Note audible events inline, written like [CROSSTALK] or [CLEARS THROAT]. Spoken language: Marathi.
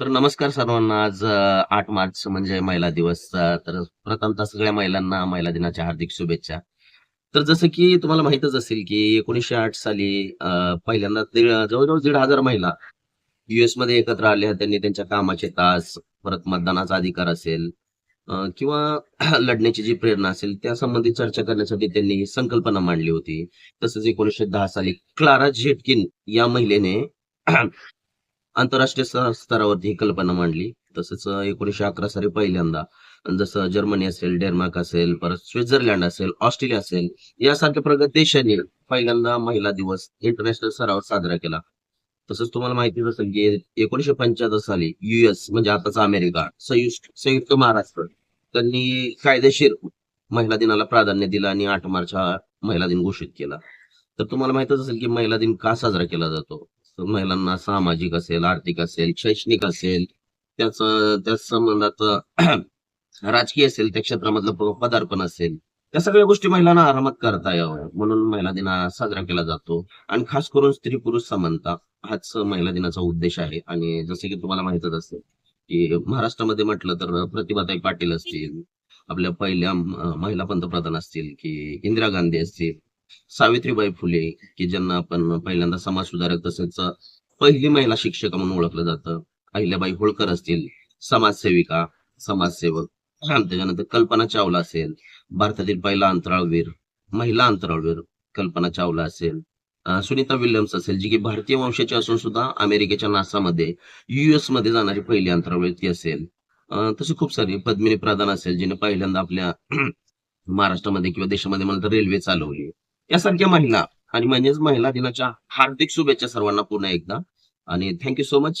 तर नमस्कार सर्वांना. आज आठ मार्च म्हणजे महिला दिवस तर प्रथमतः सगळ्या महिलांना महिला दिनाच्या हार्दिक शुभेच्छा. तर जसं की तुम्हाला माहितच असेल की एकोणीसशे आठ साली पहिल्यांदा जवळजवळ दीड हजार महिला युएसमध्ये एकत्र आल्या त्यांनी त्यांच्या कामाचे तास परत मतदानाचा अधिकार असेल किंवा [CLEARS THROAT] लढण्याची जी प्रेरणा असेल त्या संबंधी चर्चा करण्यासाठी त्यांनी ही संकल्पना मांडली होती. तसंच एकोणीसशे दहा साली क्लारा झेटकिन या महिलेने [CLEARS THROAT] आंतरराष्ट्रीय स्तरावरती ही कल्पना मांडली. तसंच एकोणीसशे अकरा साली पहिल्यांदा जसं जर्मनी असेल डेन्मार्क असेल परत स्वित्झर्लंड असेल ऑस्ट्रेलिया असेल यासारख्या प्रगत देशांनी पहिल्यांदा महिला दिवस इंटरनॅशनल स्तरावर साजरा केला. तसंच तुम्हाला माहितीच असेल की एकोणीसशे पंच्याहत्तर साली युएस म्हणजे आताचा अमेरिका संयुक्त संयुक्त महाराष्ट्र त्यांनी कायदेशीर महिला दिनाला प्राधान्य दिलं आणि आठ मार्च हा महिला दिन घोषित केला. तर तुम्हाला माहितच असेल की महिला दिन का साजरा केला जातो? महिलांना सामाजिक असेल आर्थिक असेल शैक्षणिक असेल त्याच त्याच संबंधात राजकीय असेल त्या क्षेत्रामधलं पदार्पण असेल त्या सगळ्या गोष्टी महिलांना आरामात करता यावं. म्हणून महिला दिन साजरा केला जातो. आणि खास करून स्त्री पुरुष समानता हाच महिला दिनाचा उद्देश आहे. आणि जसे की तुम्हाला माहितच असेल की महाराष्ट्रामध्ये म्हटलं तर प्रतिभाताई पाटील असतील आपल्या पहिल्या महिला पंतप्रधान असतील की इंदिरा गांधी असतील सावित्रीबाई फुले की ज्यांना आपण पहिल्यांदा समाज सुधारक तसेच पहिली महिला शिक्षक म्हणून ओळखलं जातं. अहिल्याबाई होळकर असतील समाजसेविका समाजसेवक. त्याच्यानंतर कल्पना चावला असेल भारतातील पहिला अंतराळवीर महिला अंतराळवीर कल्पना चावला असेल. सुनीता विल्यम्स असेल जी की भारतीय वंशाची असून सुद्धा अमेरिकेच्या नासामध्ये युएसमध्ये जाणारी पहिली अंतराळवीर ती असेल. तसे तशी खूप सारी पद्मिनी प्रधान असेल जिने पहिल्यांदा आपल्या [CLEARS THROAT] महाराष्ट्रामध्ये किंवा देशामध्ये म्हणतात रेल्वे चालवली. यासारख्या महिला आणि म्हणजेच महिला दिनाच्या हार्दिक शुभेच्छा सर्वांना पुन्हा एकदा. आणि थँक्यू सो मच